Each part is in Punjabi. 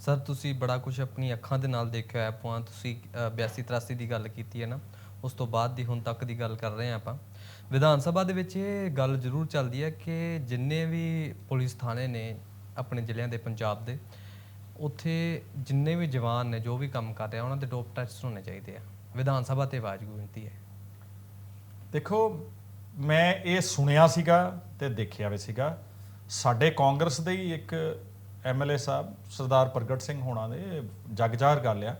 ਸਰ, ਤੁਸੀਂ ਬੜਾ ਕੁਝ ਆਪਣੀ ਅੱਖਾਂ ਦੇ ਨਾਲ ਦੇਖਿਆ ਹੈ ਪੁਆ ਤੁਸੀਂ 82 83 ਦੀ ਗੱਲ ਕੀਤੀ ਹੈ ਨਾ, ਉਸ ਤੋਂ ਬਾਅਦ ਦੀ ਹੁਣ ਤੱਕ ਦੀ ਗੱਲ ਕਰ ਰਹੇ ਹਾਂ ਆਪਾਂ। ਵਿਧਾਨ ਸਭਾ ਦੇ ਵਿੱਚ ਇਹ ਗੱਲ ਜ਼ਰੂਰ ਚੱਲਦੀ ਹੈ ਕਿ ਜਿੰਨੇ ਵੀ ਪੁਲਿਸ ਥਾਣੇ ਨੇ ਆਪਣੇ ਜ਼ਿਲ੍ਹਿਆਂ ਦੇ, ਪੰਜਾਬ ਦੇ, ਉੱਥੇ ਜਿੰਨੇ ਵੀ ਜਵਾਨ ਨੇ, ਜੋ ਵੀ ਕੰਮ ਕਰ ਰਿਹਾ, ਉਹਨਾਂ ਦੇ ਡੋਪ ਟੈਸਟ ਹੋਣੇ ਚਾਹੀਦੇ ਆ। ਵਿਧਾਨ ਸਭਾ ਤੇ ਆਵਾਜ਼ ਗੂੰਜਦੀ ਹੈ। ਦੇਖੋ, ਮੈਂ ਇਹ ਸੁਣਿਆ ਸੀਗਾ ਤੇ ਦੇਖਿਆ ਵੀ ਸੀਗਾ, ਸਾਡੇ ਕਾਂਗਰਸ ਦੇ ਹੀ ਇੱਕ ਐਮਐਲਏ ਸਾਹਿਬ ਸਰਦਾਰ ਪ੍ਰਗਟ ਸਿੰਘ ਹੋਣਾ ਦੇ ਜਗਜਾਰ ਗੱਲ ਆ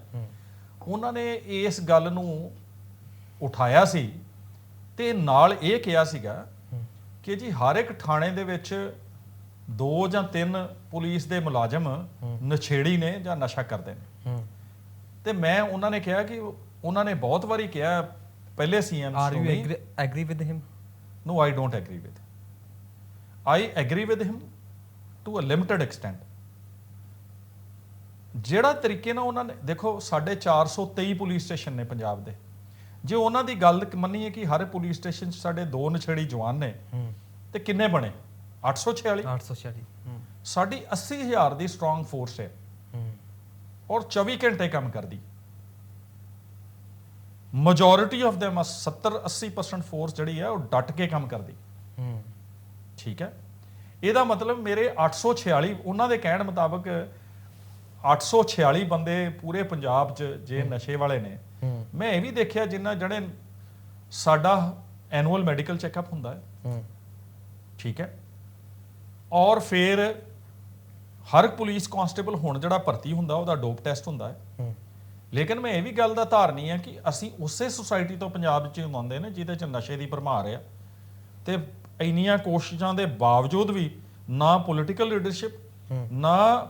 ਉਹਨਾਂ ਨੇ ਇਸ ਗੱਲ ਨੂੰ ਉਠਾਇਆ ਸੀ ਤੇ ਨਾਲ ਇਹ ਕਿਹਾ ਸੀਗਾ ਕਿ ਜੀ ਹਰ ਇੱਕ ਥਾਣੇ ਦੇ ਵਿੱਚ ਦੋ ਜਾਂ ਤਿੰਨ ਪੁਲਿਸ ਦੇ ਮੁਲਾਜ਼ਮ ਨਛੇੜੀ ਨੇ ਜਾਂ ਨਸ਼ਾ ਕਰਦੇ ਨੇ। ਤੇ ਮੈਂ ਉਹਨਾਂ ਨੇ ਕਿਹਾ ਕਿ ਉਹਨਾਂ ਨੇ ਬਹੁਤ ਵਾਰੀ ਕਿਹਾ ਪਹਿਲੇ CM are you agree with him I don't agree with him. I agree with him to a limited extent. ਜਿਹੜਾ ਤਰੀਕੇ ਨਾਲ ਉਹਨਾਂ ਨੇ ਦੇਖੋ ਸਾਡੇ 423 ਪੁਲਿਸ ਸਟੇਸ਼ਨ ਨੇ ਪੰਜਾਬ ਦੇ। ਜੇ ਉਹਨਾਂ ਦੀ ਗੱਲ ਮੰਨੀਏ ਕਿ ਹਰ ਪੁਲਿਸ ਸਟੇਸ਼ਨ 'ਚ ਸਾਡੇ ਦੋ ਨਛੇੜੀ ਜਵਾਨ ਨੇ ਤੇ ਕਿੰਨੇ ਬਣੇ? 846 846 ਹੂੰ। ਸਾਡੀ 80000 ਦੀ ਸਟਰੋਂਗ ਫੋਰਸ ਹੈ। ਹੂੰ। ਔਰ 24 ਘੰਟੇ ਕੰਮ ਕਰਦੀ। ਮੈਜੋਰਿਟੀ ਆਫ them 70 80% ਫੋਰਸ ਜਿਹੜੀ ਹੈ ਉਹ ਡਟ ਕੇ ਕੰਮ ਕਰਦੀ। ਹੂੰ। ਠੀਕ ਹੈ? ਇਹਦਾ ਮਤਲਬ ਮੇਰੇ 846 ਉਹਨਾਂ ਦੇ ਕਹਿਣ ਮੁਤਾਬਕ 846 ਬੰਦੇ ਪੂਰੇ ਪੰਜਾਬ 'ਚ ਜੇ ਨਸ਼ੇ ਵਾਲੇ ਨੇ ਮੈਂ ਇਹ ਵੀ ਦੇਖਿਆ ਜਿੰਨਾ ਜਿਹੜੇ ਸਾਡਾ ਐਨੂਅਲ ਮੈਡੀਕਲ ਚੈੱਕਅਪ ਹੁੰਦਾ ਹੈ। ਠੀਕ ਹੈ। ਔਰ ਫਿਰ ਹਰ ਪੁਲਿਸ ਕਾਂਸਟੇਬਲ ਹੁਣ ਜਿਹੜਾ ਭਰਤੀ ਹੁੰਦਾ ਉਹਦਾ ਡੋਪ ਟੈਸਟ ਹੁੰਦਾ ਹੈ। ਲੇਕਿਨ ਮੈਂ ਇਹ ਵੀ ਗੱਲ ਦਾ ਧਾਰਨੀ ਹੈ ਕਿ ਅਸੀਂ ਉਸੇ ਸੁਸਾਇਟੀ ਤੋਂ ਪੰਜਾਬ 'ਚ ਆਉਂਦੇ ਨੇ ਜਿਹਦੇ 'ਚ ਨਸ਼ੇ ਦੀ ਭਰਮਾਰ ਆ ਤੇ ਇੰਨੀਆਂ ਕੋਸ਼ਿਸ਼ਾਂ ਦੇ ਬਾਵਜੂਦ ਵੀ ਨਾ ਪੋਲਿਟੀਕਲ ਲੀਡਰਸ਼ਿਪ। ਨਾ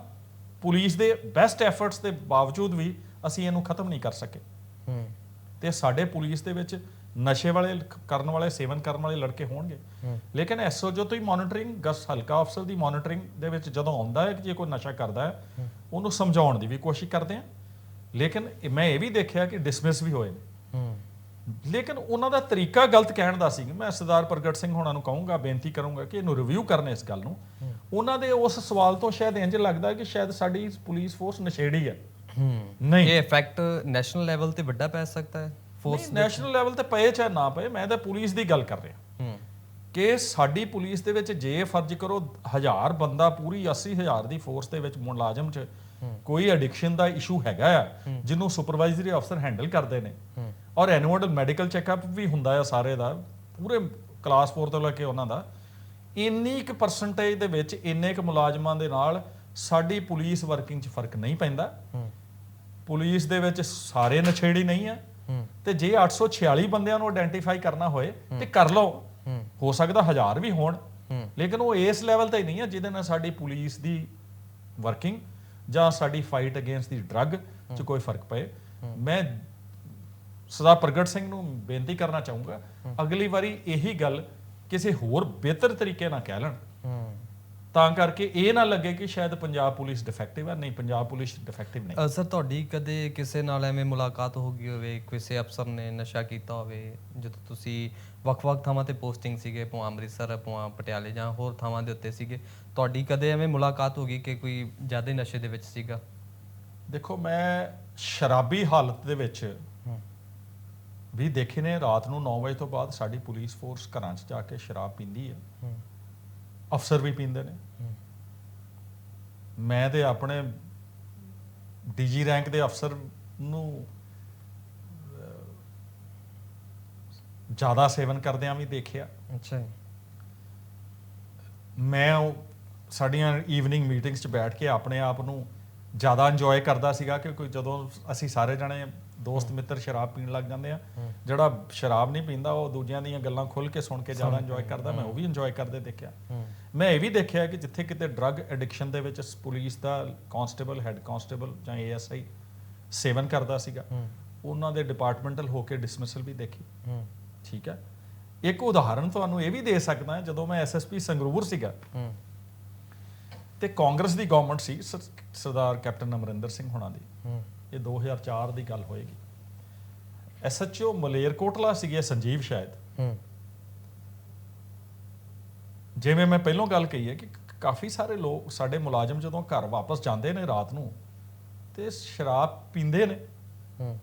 ਪੁਲਿਸ ਦੇ ਬੈਸਟ ਐਫਰਟਸ ਦੇ ਬਾਵਜੂਦ ਵੀ ਅਸੀਂ ਇਹਨੂੰ ਖਤਮ ਨਹੀਂ ਕਰ ਸਕੇ। ਹੂੰ। ਤੇ ਸਾਡੇ ਪੁਲਿਸ ਦੇ ਵਿੱਚ ਨਸ਼ੇ ਵਾਲੇ ਕਰਨ ਵਾਲੇ ਸੇਵਨ ਕਰਨ ਵਾਲੇ ਲੜਕੇ ਹੋਣਗੇ। ਲੇਕਿਨ ਐਸਓਜੋ ਤੋਂ ਹੀ ਮੋਨਿਟਰਿੰਗ ਗਸ ਹਲਕਾ ਅਫਸਰ ਦੀ ਮੋਨਿਟਰਿੰਗ ਦੇ ਵਿੱਚ ਜਦੋਂ ਆਉਂਦਾ ਹੈ ਕਿ ਜੇ ਕੋਈ ਨਸ਼ਾ ਕਰਦਾ ਹੈ ਉਹਨੂੰ ਸਮਝਾਉਣ ਦੀ ਵੀ ਕੋਸ਼ਿਸ਼ ਕਰਦੇ ਆ ਲੇਕਿਨ ਮੈਂ ਇਹ ਵੀ ਦੇਖਿਆ ਕਿ ਡਿਸਮਿਸ ਵੀ ਹੋਏ ਨੇ। ਹੂੰ। ਲੇਕਿਨ ਉਹਨਾਂ ਦਾ ਤਰੀਕਾ ਗਲਤ ਕਹਿਣ ਦਾ ਸੀ ਮੈਂ ਸਰਦਾਰ ਪ੍ਰਗਟ ਸਿੰਘ ਹੋਣਾ ਨੂੰ ਕਹੂੰਗਾ ਬੇਨਤੀ ਕਰੂੰਗਾ ਕਿ ਇਹਨੂੰ ਰਿਵਿਊ ਕਰਨ ਇਸ ਗੱਲ ਨੂੰ। ਉਹਨਾਂ ਦੇ ਉਸ ਸਵਾਲ ਤੋਂ ਸ਼ਾਇਦ ਇੰਜ ਲੱਗਦਾ ਕਿ ਸ਼ਾਇਦ ਸਾਡੀ ਪੁਲਿਸ ਫੋਰਸ ਨਸ਼ੇੜੀ ਹੈ ਹੂੰ। ਨਹੀਂ। ਇਹ ਇਫੈਕਟ ਨੈਸ਼ਨਲ ਲੈਵਲ ਤੇ ਵੱਡਾ ਪੈ ਸਕਦਾ ਹੈ? ਫੋਰਸ ਨੈਸ਼ਨਲ ਲੈਵਲ ਤੇ ਪਏ ਚਾਹੇ ਨਾ ਪਏ ਮੈਂ ਤਾਂ ਪੁਲਿਸ ਦੀ ਗੱਲ ਕਰ ਰਿਹਾ। ਹੂੰ। ਕਿ ਸਾਡੀ ਪੁਲਿਸ ਦੇ ਵਿੱਚ ਜੇ ਫਰਜ਼ ਕਰੋ ਹਜ਼ਾਰ ਬੰਦਾ ਪੂਰੀ 80000 ਦੀ ਫੋਰਸ ਦੇ ਵਿੱਚ ਮੁਲਾਜ਼ਮ ਚ ਕੋਈ ਐਡਿਕਸ਼ਨ ਦਾ ਇਸ਼ੂ ਹੈਗਾ ਆ ਜਿਹਨੂੰ ਸੁਪਰਵਾਈਜ਼ਰੀ ਅਫਸਰ ਹੈਂਡਲ ਕਰਦੇ ਨੇ। ਔਰ ਐਨੂਅਲ ਮੈਡੀਕਲ ਚੈੱਕਅਪ ਵੀ ਹੁੰਦਾ ਆ ਸਾਰੇ ਦਾ ਪੂਰੇ ਕਲਾਸ 4 ਤੋਂ ਲੈ ਕੇ ਉਹਨਾਂ ਦਾ। ਇੰਨੀ ਇੱਕ ਪਰਸੈਂਟੇਜ ਦੇ ਵਿੱਚ ਇੰਨੇ ਕੁ ਮੁਲਾਜ਼ਮਾਂ ਦੇ ਨਾਲ ਸਾਡੀ ਪੁਲਿਸ ਵਰਕਿੰਗ 'ਚ ਫ਼ਰਕ ਨਹੀਂ ਪੈਂਦਾ। ਪੁਲਿਸ ਦੇ ਵਿੱਚ ਸਾਰੇ ਨਛੇੜੀ ਨਹੀਂ ਆ। ਤੇ ਜੇ 846 ਬੰਦਿਆਂ ਨੂੰ ਆਇਡੈਂਟੀਫਾਈ ਕਰਨਾ ਹੋਏ ਤੇ ਕਰ ਲਓ। ਹੂੰ। ਸਕਦਾ ਹਜ਼ਾਰ ਵੀ ਹੋਣ। ਲੇਕਿਨ ਉਹ ਇਸ ਲੈਵਲ ਤੇ ਨਹੀਂ ਹੈ ਜਿਹਦੇ ਨਾਲ ਸਾਡੀ ਪੁਲਿਸ ਦੀ ਵਰਕਿੰਗ ਜਾਂ ਸਾਡੀ ਫਾਈਟ ਅਗੇਂਸਟ ਦੀ ਡਰੱਗ 'ਚ ਕੋਈ ਫ਼ਰਕ ਪਏ। ਮੈਂ ਸਦਾ ਪ੍ਰਗਟ ਸਿੰਘ ਨੂੰ ਬੇਨਤੀ ਕਰਨਾ ਚਾਹੂੰਗਾ। ਅਗਲੀ ਵਾਰੀ ਇਹੀ ਗੱਲ ਕਿਸੇ ਹੋਰ ਬਿਹਤਰ ਤਰੀਕੇ ਨਾਲ ਕਹਿ ਲੈਣ। ਤਾਂ ਕਰਕੇ ਇਹ ਨਾ ਲੱਗੇ ਕਿ ਸ਼ਾਇਦ ਪੰਜਾਬ ਪੁਲਿਸ ਡਿਫੈਕਟਿਵ ਹੈ ਨਹੀਂ ਪੰਜਾਬ ਪੁਲਿਸ ਡਿਫੈਕਟਿਵ ਨਹੀਂ। ਸਰ ਤੁਹਾਡੀ ਕਦੇ ਕਿਸੇ ਨਾਲ ਐਵੇਂ ਮੁਲਾਕਾਤ ਹੋ ਗਈ ਹੋਵੇ? ਕਿਸੇ ਅਫਸਰ ਨੇ ਨਸ਼ਾ ਕੀਤਾ ਹੋਵੇ? ਜਦੋਂ ਤੁਸੀਂ ਵੱਖ-ਵੱਖ ਥਾਵਾਂ ਤੇ ਪੋਸਟਿੰਗ ਸੀਗੇ ਪੁਆ ਅੰਮ੍ਰਿਤਸਰ ਪੁਆ ਪਟਿਆਲੇ ਜਾਂ ਹੋਰ ਥਾਵਾਂ ਦੇ ਉੱਤੇ ਸੀਗੇ ਤੁਹਾਡੀ ਕਦੇ ਐਵੇਂ ਮੁਲਾਕਾਤ ਹੋ ਗਈ ਕਿ ਕੋਈ ਜ਼ਿਆਦਾ ਨਸ਼ੇ ਦੇ ਵਿੱਚ ਸੀਗਾ? ਦੇਖੋ ਮੈਂ ਸ਼ਰਾਬੀ ਹਾਲਤ ਦੇ ਵਿੱਚ ਵੀ ਦੇਖੇ ਨੇ ਰਾਤ ਨੂੰ 9 ਵਜੇ ਤੋਂ ਬਾਅਦ ਸਾਡੀ ਪੁਲਿਸ ਫੋਰਸ ਘਰਾਂ 'ਚ ਜਾ ਕੇ ਸ਼ਰਾਬ ਪੀਂਦੀ ਹੈ। ਅਫਸਰ ਵੀ ਪੀਂਦੇ ਨੇ। ਮੈਂ ਤੇ ਆਪਣੇ ਡੀਜੀ ਰੈਂਕ ਦੇ ਅਫਸਰ ਨੂੰ ਜ਼ਿਆਦਾ ਸੇਵਨ ਕਰਦਿਆਂ ਵੀ ਦੇਖਿਆ। ਅੱਛਾ ਮੈਂ ਸਾਡੀਆਂ ਈਵਨਿੰਗ ਮੀਟਿੰਗਸ 'ਚ ਬੈਠ ਕੇ ਆਪਣੇ ਆਪ ਨੂੰ ਜ਼ਿਆਦਾ ਇੰਜੋਏ ਕਰਦਾ ਸੀਗਾ ਕਿ ਕੋਈ ਜਦੋਂ ਅਸੀਂ ਸਾਰੇ ਜਣੇ ਦੋਸਤ ਮਿੱਤਰ ਸ਼ਰਾਬ ਪੀਣ ਲੱਗ ਜਾਂਦੇ ਆ। ਜਿਹੜਾ ਸ਼ਰਾਬ ਨਹੀਂ ਪੀਂਦਾ ਉਹ ਦੂਜਿਆਂ ਦੀਆਂ ਗੱਲਾਂ ਖੁੱਲ ਕੇ ਸੁਣ ਕੇ ਜ਼ਿਆਦਾ ਇੰਜੋਏ ਕਰਦਾ। ਮੈਂ ਉਹ ਵੀ ਇੰਜੋਏ ਕਰਦੇ ਦੇਖਿਆ। ਮੈਂ ਇਹ ਵੀ ਦੇਖਿਆ ਕਿ ਜਿੱਥੇ ਕਿਤੇ ਡਰੱਗ ਐਡਿਕਸ਼ਨ ਦੇ ਵਿੱਚ ਪੁਲਿਸ ਦਾ ਕਾਂਸਟੇਬਲ ਹੈੱਡ ਕਾਂਸਟੇਬਲ ਜਾਂ ਏਐਸਆਈ ਸੇਵਨ ਕਰਦਾ ਸੀਗਾ ਉਹਨਾਂ ਦੇ ਡਿਪਾਰਟਮੈਂਟਲ ਹੋ ਕੇ ਡਿਸਮਿਸਲ ਵੀ ਦੇਖੀ। ਠੀਕ ਹੈ ਇੱਕ ਉਦਾਹਰਨ ਤੁਹਾਨੂੰ ਇਹ ਵੀ ਦੇ ਸਕਦਾ ਜਦੋਂ ਮੈਂ ਐਸਐਸਪੀ ਸੰਗਰੂਰ ਸੀਗਾ। ਤੇ ਕਾਂਗਰਸ ਦੀ ਗਵਰਨਮੈਂਟ ਸੀ ਸਰ- ਸਰਦਾਰ ਕੈਪਟਨ ਅਮਰਿੰਦਰ ਸਿੰਘ ਹੋਣਾ ਦੀ। ਇਹ 2004 ਦੀ ਗੱਲ ਹੋਏਗੀ। ਐਸਐਚਓ ਮਲੇਰਕੋਟਲਾ ਸੀਗੇ ਸੰਜੀਵ ਸ਼ਾਇਦ। ਹੂੰ। ਜਿਵੇਂ ਮੈਂ ਪਹਿਲਾਂ ਗੱਲ ਕਹੀ ਹੈ ਕਿ ਕਾਫੀ ਸਾਰੇ ਲੋਕ ਸਾਡੇ ਮੁਲਾਜ਼ਮ ਜਦੋਂ ਘਰ ਵਾਪਸ ਜਾਂਦੇ ਨੇ ਰਾਤ ਨੂੰ ਤੇ ਸ਼ਰਾਬ ਪੀਂਦੇ ਨੇ। ਹੂੰ।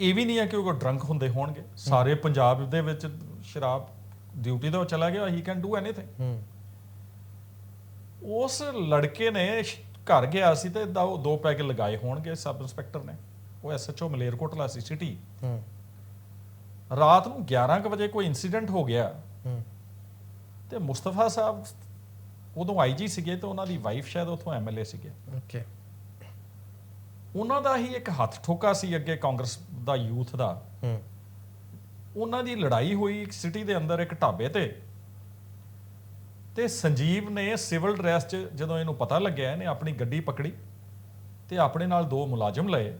ਇਹ ਵੀ ਨਹੀਂ ਹੈ ਕਿ ਉਹ ਡਰੰਕ ਹੁੰਦੇ ਹੋਣਗੇ। ਸਾਰੇ ਪੰਜਾਬ ਦੇ ਵਿੱਚ ਸ਼ਰਾਬ ਡਿਊਟੀ ਤੋਂ ਚਲਾ ਗਿਆ ਹੀ ਕੈਨ ਡੂ ਐਨੀਥਿੰਗ ਹੂੰ। ਉਸ ਲੜਕੇ ਨੇ ਘਰ ਗਿਆ ਸੀ ਤੇ ਦੋ ਦੋ ਪੈਗ ਲਗਾਏ ਹੋਣਗੇ ਸਬ ਇੰਸਪੈਕਟਰ ਨੇ। ਉਹ ਐਸਐਚਓ ਮਲੇਰਕੋਟਲਾ ਸੀ ਸਿਟੀ। ਹੂੰ। ਰਾਤ ਨੂੰ 11 ਕੁ ਵਜੇ ਕੋਈ ਇਨਸੀਡੈਂਟ ਹੋ ਗਿਆ। ਹੂੰ। ਤੇ ਮੁਸਤਫਾ ਸਾਹਿਬ ਉਦੋਂ ਆਈਜੀ ਸੀਗੇ ਤੇ ਉਹਨਾਂ ਦੀ ਵਾਈਫ ਸ਼ਾਇਦ ਉੱਥੋਂ ਐਮਐਲਏ ਸੀਗੇ। ਓਕੇ। ਉਹਨਾਂ ਦਾ ਹੀ ਇੱਕ ਹੱਥ ਠੋਕਾ ਸੀ ਅੱਗੇ ਕਾਂਗਰਸ ਦਾ ਯੂਥ ਦਾ। ਹੂੰ। ਉਹਨਾਂ ਦੀ ਲੜਾਈ ਹੋਈ ਇੱਕ ਸਿਟੀ ਦੇ ਅੰਦਰ ਇੱਕ ਢਾਬੇ ਤੇ। ਤੇ ਸੰਜੀਵ ਨੇ ਸਿਵਲ ਡਰੈਸ 'ਚ ਜਦੋਂ ਇਹਨੂੰ ਪਤਾ ਲੱਗਿਆ ਇਹਨੇ ਆਪਣੀ ਗੱਡੀ ਪਕੜੀ ਤੇ ਆਪਣੇ ਨਾਲ ਦੋ ਮੁਲਾਜ਼ਮ ਲਏ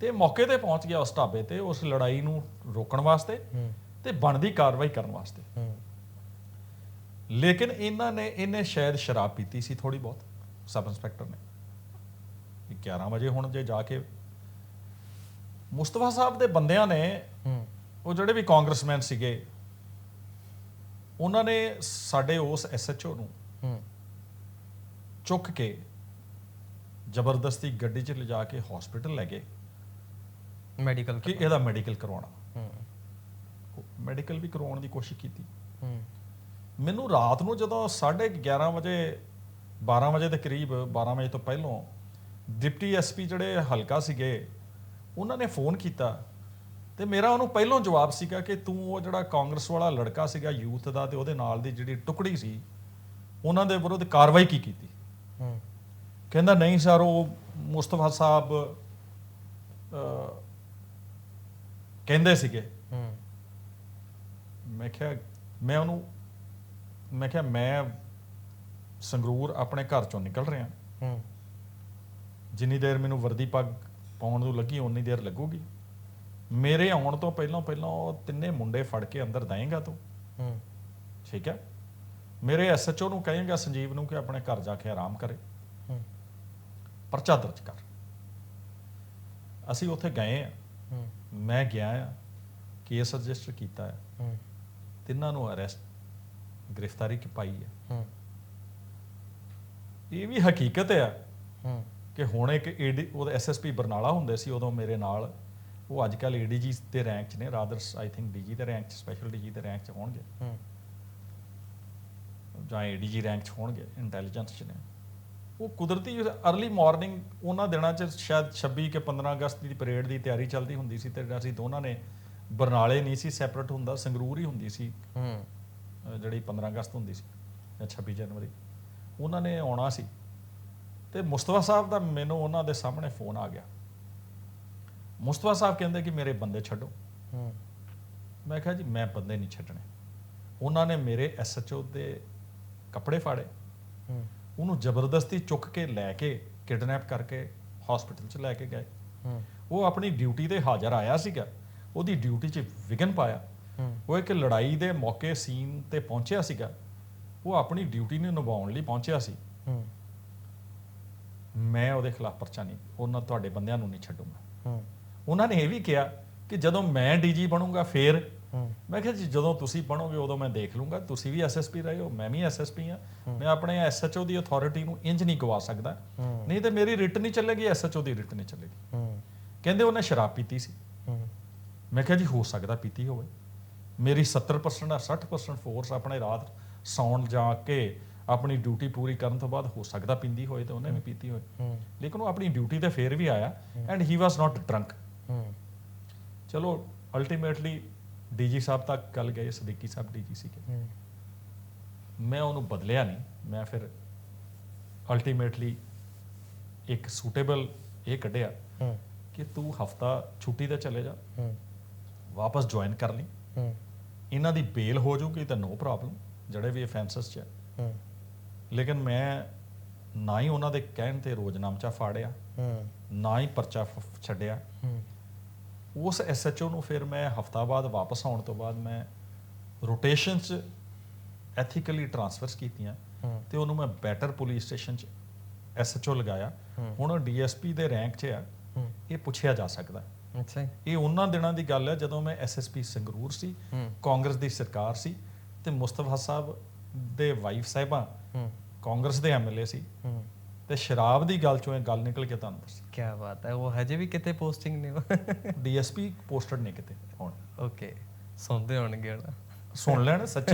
ਤੇ ਮੌਕੇ ਤੇ ਪਹੁੰਚ ਗਿਆ ਉਸ ਢਾਬੇ ਤੇ ਉਸ ਲੜਾਈ ਨੂੰ ਰੋਕਣ ਵਾਸਤੇ ਤੇ ਬਣਦੀ ਕਾਰਵਾਈ ਕਰਨ ਵਾਸਤੇ। ਲੇਕਿਨ ਇਹਨਾਂ ਨੇ ਇਹਨੇ ਸ਼ਾਇਦ ਸ਼ਰਾਬ ਪੀਤੀ ਸੀ ਥੋੜੀ ਬਹੁਤ ਸਬ ਇੰਸਪੈਕਟਰ ਨੇ। ਇਹ 11 ਵਜੇ ਹੁਣ ਜੇ ਜਾ ਕੇ ਮੁਸਤਫਾ ਸਾਹਿਬ ਦੇ ਬੰਦਿਆਂ ਨੇ ਉਹ ਜਿਹੜੇ ਵੀ ਕਾਂਗਰਸਮੈਨ ਸੀਗੇ ਉਹਨਾਂ ਨੇ ਸਾਡੇ ਉਸ ਐਸਐਚਓ ਨੂੰ ਹੂੰ। ਚੁੱਕ ਕੇ ਜ਼ਬਰਦਸਤੀ ਗੱਡੀ 'ਚ ਲਿਜਾ ਕੇ ਹਸਪੀਟਲ ਲੈ ਗਏ ਮੈਡੀਕਲ ਕਿ ਇਹਦਾ ਮੈਡੀਕਲ ਕਰਵਾਉਣਾ। ਹੂੰ। ਮੈਡੀਕਲ ਵੀ ਕਰਵਾਉਣ ਦੀ ਕੋਸ਼ਿਸ਼ ਕੀਤੀ। ਹੂੰ। ਮੈਨੂੰ ਰਾਤ ਨੂੰ ਜਦੋਂ 11:30 ਵਜੇ 12 ਵਜੇ ਦੇ ਕਰੀਬ 12 ਵਜੇ ਤੋਂ ਪਹਿਲਾਂ ਡਿਪਟੀ ਐਸਪੀ ਜਿਹੜੇ ਹਲਕਾ ਸੀਗੇ ਉਹਨਾਂ ਨੇ ਫੋਨ ਕੀਤਾ ਤੇ ਮੇਰਾ ਉਹਨੂੰ ਪਹਿਲਾਂ ਜਵਾਬ ਸੀਗਾ ਕਿ ਤੂੰ ਉਹ ਜਿਹੜਾ ਕਾਂਗਰਸ ਵਾਲਾ ਲੜਕਾ ਸੀਗਾ ਯੂਥ ਦਾ ਤੇ ਉਹਦੇ ਨਾਲ ਦੀ ਜਿਹੜੀ ਟੁਕੜੀ ਸੀ ਉਹਨਾਂ ਦੇ ਵਿਰੁੱਧ ਕਾਰਵਾਈ ਕੀ ਕੀਤੀ? ਹੂੰ। ਕਹਿੰਦਾ ਨਹੀਂ ਸਰ ਉਹ ਮੁਸਤਫਾ ਸਾਹਿਬ ਕਹਿੰਦੇ ਸੀਗੇ। ਹੂੰ। ਮੈਂ ਕਿਹਾ ਮੈਂ ਉਹਨੂੰ ਮੈਂ ਕਿਹਾ ਮੈਂ ਸੰਗਰੂਰ ਆਪਣੇ ਘਰ ਚੋਂ ਨਿਕਲ ਰਿਹਾ। ਹੂੰ। ਜਿੰਨੀ ਦੇਰ ਮੈਨੂੰ ਵਰਦੀ ਪੱਗ ਪਾਉਣ ਨੂੰ ਲੱਗੀ ਓਨੀ ਦੇਰ ਲੱਗੂਗੀ। ਮੇਰੇ ਆਉਣ ਤੋਂ ਪਹਿਲਾਂ ਪਹਿਲਾਂ ਉਹ ਤਿੰਨੇ ਮੁੰਡੇ ਫੜ ਕੇ ਅੰਦਰ ਦਏਗਾ ਤੂੰ? ਹੂੰ। ਠੀਕ ਹੈ? ਮੇਰੇ ਐਸਐਚਓ ਨੂੰ ਕਹੇਗਾ ਸੰਜੀਵ ਨੂੰ ਕਿ ਆਪਣੇ ਘਰ ਜਾ ਕੇ ਆਰਾਮ ਕਰੇ। ਹੂੰ। ਪਰਚਾ ਦਰਜ ਕਰ। ਅਸੀਂ ਉੱਥੇ ਗਏ ਆ। ਹੂੰ। ਮੈਂ ਗਿਆ ਆ। ਕੇਸ ਰਜਿਸਟਰ ਕੀਤਾ ਹੈ ਹੂੰ। ਤਿੰਨਾਂ ਨੂੰ ਅਰੈਸਟ ਗ੍ਰਿਫਤਾਰੀ ਕੀ ਪਾਈ ਹੈ ਹੂੰ। ਇਹ ਵੀ ਹਕੀਕਤ ਆ ਹੂੰ। ਕਿ ਹੁਣ ਇੱਕ ਏਡੀ ਉਹ ਐਸਐਸਪੀ ਬਰਨਾਲਾ ਹੁੰਦੇ ਸੀ ਉਦੋਂ ਮੇਰੇ ਨਾਲ ਉਹ ਅੱਜ ਕੱਲ ਏਡੀਜੀ ਦੇ ਰੈਂਕ 'ਚ ਨੇ ਰਾਦਰਸ ਆਈ ਥਿੰਕ ਡੀਜੀ ਦੇ ਰੈਂਕ 'ਚ ਸਪੈਸ਼ਲ ਡੀਜੀ ਦੇ ਰੈਂਕ 'ਚ ਹੋਣਗੇ। ਹੂੰ। ਜਾਂ ਏਡੀਜੀ ਰੈਂਕ 'ਚ ਹੋਣਗੇ ਇੰਟੈਲੀਜੈਂਸ 'ਚ ਨੇ। ਉਹ ਕੁਦਰਤੀ अर्ਲੀ ਮਾਰਨਿੰਗ ਉਹਨਾਂ ਦਿਨਾਂ 'ਚ ਸ਼ਾਇਦ 26 ਕਿ 15 ਅਗਸਤ ਦੀ ਪਰੇਡ ਦੀ ਤਿਆਰੀ ਚੱਲਦੀ ਹੁੰਦੀ ਸੀ ਤੇ ਅਸੀਂ ਦੋਨਾਂ ਨੇ ਬਰਨਾਲੇ ਨਹੀਂ ਸੀ ਸੈਪਰੇਟ ਹੁੰਦਾ ਸੰਗਰੂਰ ਹੀ ਹੁੰਦੀ ਸੀ। ਹੂੰ। ਜਿਹੜੀ 15 ਅਗਸਤ ਹੁੰਦੀ ਸੀ ਜਾਂ 26 ਜਨਵਰੀ। ਉਹਨਾਂ ਨੇ ਆਉਣਾ ਸੀ। ਤੇ ਮੁਸਤਫਾ ਸਾਹਿਬ ਦਾ ਮੈਨੂੰ ਉਹਨਾਂ ਦੇ ਸਾਹਮਣੇ ਫੋਨ ਆ ਗਿਆ। ਮੁਸਤਫਾ ਸਾਹਿਬ ਕਹਿੰਦੇ ਕਿ ਮੇਰੇ ਬੰਦੇ ਛੱਡੋ। ਹੂੰ। ਮੈਂ ਕਿਹਾ ਜੀ ਮੈਂ ਬੰਦੇ ਨਹੀਂ ਛੱਡਣੇ। ਉਹਨਾਂ ਨੇ ਮੇਰੇ ਐਸਐਚਓ ਦੇ ਕੱਪੜੇ ਫਾੜੇ। ਹੂੰ। ਉਹਨੂੰ ਜ਼ਬਰਦਸਤੀ ਚੁੱਕ ਕੇ ਲੈ ਕੇ ਕਿਡਨੈਪ ਕਰਕੇ ਹਸਪੀਟਲ 'ਚ ਲੈ ਕੇ ਗਏ। ਹੂੰ। ਉਹ ਆਪਣੀ ਡਿਊਟੀ ਤੇ ਹਾਜ਼ਰ ਆਇਆ ਸੀਗਾ। ਉਹਦੀ ਡਿਊਟੀ 'ਚ ਵਿਘਨ ਪਾਇਆ। ਉਹ ਇੱਕ ਲੜਾਈ ਦੇ ਮੌਕੇ ਸੀਨ ਤੇ ਪਹੁੰਚਿਆ ਸੀਗਾ। ਉਹ ਆਪਣੀ ਡਿਊਟੀ ਨੂੰ ਨਿਭਾਉਣ ਲਈ ਪਹੁੰਚਿਆ ਸੀ। ਹੂੰ। ਮੈਂ ਉਹਦੇ ਖਿਲਾਫ ਪਰਚਾ ਨਹੀਂ ਉਹਨਾਂ ਤੁਹਾਡੇ ਬੰਦਿਆਂ ਨੂੰ ਨਹੀਂ ਛੱਡੂੰਗਾ। ਹੂੰ। ਉਹਨਾਂ ਨੇ ਇਹ ਵੀ ਕਿਹਾ ਕਿ ਜਦੋਂ ਮੈਂ ਡੀਜੀ ਬਣੂੰਗਾ ਫੇਰ ਮੈਂ ਕਿਹਾ ਜੀ ਜਦੋਂ ਤੁਸੀਂ ਬਣੋਗੇ ਉਦੋਂ ਮੈਂ ਦੇਖ ਲੂੰਗਾ ਤੁਸੀਂ ਵੀ ਐਸਐਸਪੀ ਰਹੇ ਹੋ ਮੈਂ ਵੀ ਐਸਐਸਪੀ ਆ ਮੈਂ ਆਪਣੇ ਐਸਐਚਓ ਦੀ ਅਥਾਰਟੀ ਨੂੰ ਇੰਜ ਨਹੀਂ ਗਵਾ ਸਕਦਾ। ਨਹੀਂ ਤੇ ਮੇਰੀ ਰਿਟ ਨਹੀਂ ਚੱਲੇਗੀ ਐਸਐਚਓ ਦੀ ਰਿਟ ਨਹੀਂ ਚੱਲੇਗੀ। ਕਹਿੰਦੇ ਉਹਨੇ ਸ਼ਰਾਬ ਪੀਤੀ ਸੀ। ਮੈਂ ਕਿਹਾ ਜੀ ਹੋ ਸਕਦਾ ਪੀਤੀ ਹੋਵੇ। ਮੇਰੀ 70% ਜਾਂ 60% ਫੋਰਸ ਆਪਣੇ ਰਾਤ ਸੌਣ ਜਾ ਕੇ ਆਪਣੀ ਡਿਊਟੀ ਪੂਰੀ ਕਰਨ ਤੋਂ ਬਾਅਦ ਹੋ ਸਕਦਾ ਪਿੰਦੀ ਹੋਏ ਤੇ ਉਹਨੇ ਵੀ ਪੀਤੀ ਹੋਏ। ਲੇਕਿਨ ਉਹ ਆਪਣੀ ਡਿਊਟੀ ਤੇ ਫੇਰ ਵੀ ਆਇਆ and he was not drunk ਚਲੋ ਅਲਟੀਮੇਟਲੀ ਡੀਜੀ ਸਾਹਿਬ ਤੱਕ ਗੱਲ ਗਏ ਸਦੀਕੀ ਸਾਹਿਬ ਡੀਜੀ ਸੀਗੇ। ਹੂੰ। ਮੈਂ ਉਹਨੂੰ ਬਦਲਿਆ ਨਹੀਂ ਮੈਂ ਫਿਰ ਅਲਟੀਮੇਟਲੀ ਇੱਕ ਸੂਟੇਬਲ ਇਹ ਕੱਢਿਆ ਕਿ ਤੂੰ ਹਫਤਾ ਛੁੱਟੀ ਤੇ ਚਲੇ ਜਾ ਵਾਪਸ ਜੁਆਇਨ ਕਰ ਲਈ। ਇਹਨਾਂ ਦੀ ਬੇਲ ਹੋ ਜਾਊਗੀ ਤਾਂ ਨੋ ਪ੍ਰੋਬਲਮ ਜਿਹੜੇ ਵੀ ਅਫੈਂਸਸ ਚ ਹੈ। ਲੇਕਿਨ ਮੈਂ ਨਾ ਹੀ ਉਹਨਾਂ ਦੇ ਕਹਿਣ ਤੇ ਰੋਜ਼ਨਾਮਚਾ ਫਾੜਿਆ ਹੂੰ। ਨਾ ਹੀ ਪਰਚਾ ਛੱਡਿਆ। ਉਸ ਐਸਐਚਓ ਨੂੰ ਫਿਰ ਮੈਂ ਹਫਤਾ ਬਾਅਦ ਵਾਪਸ ਆਉਣ ਤੋਂ ਬਾਅਦ ਮੈਂ ਰੋਟੇਸ਼ਨ ਚ ਐਥੀਕਲੀ ਟ੍ਰਾਂਸਫਰਸ ਕੀਤੀਆਂ ਤੇ ਉਹਨੂੰ ਮੈਂ ਬੈਟਰ ਪੁਲਿਸ ਸਟੇਸ਼ਨ ਚ ਐਸਐਚਓ ਲਗਾਇਆ। ਹੁਣ ਡੀਐਸਪੀ ਦੇ ਰੈਂਕ 'ਚ ਆ ਇਹ ਪੁੱਛਿਆ ਜਾ ਸਕਦਾ। ਅੱਛਾ। ਇਹ ਉਹਨਾਂ ਦਿਨਾਂ ਦੀ ਗੱਲ ਹੈ ਜਦੋਂ ਮੈਂ ਐਸਐਸਪੀ ਸੰਗਰੂਰ ਸੀ ਕਾਂਗਰਸ ਦੀ ਸਰਕਾਰ ਸੀ ਤੇ ਮੁਸਤਫਾ ਸਾਹਿਬ ਦੇ ਵਾਈਫ ਸਾਹਿਬਾਂ ਕਾਂਗਰਸ ਦੇ ਐਮਐਲਏ ਸੀ। ਤੇ ਸ਼ਰਾਬ ਦੀ ਗੱਲ ਚੋਂ ਇਹ ਗੱਲ ਨਿਕਲ ਕੇ ਤੁਹਾਨੂੰ ਦੱਸ। ਕੀ ਬਾਤ ਹੈ ਉਹ ਹਜੇ ਵੀ ਕਿਤੇ ਪੋਸਟਿੰਗ ਨੇ ਡੀਐਸਪੀ ਪੋਸਟਡ ਨੇ ਕਿਤੇ ਹੁਣ। ਓਕੇ ਸੁਣਦੇ ਹੋਣਗੇ ਹੁਣ। ਸੁਣ ਲੈਣ ਸੱਚੀ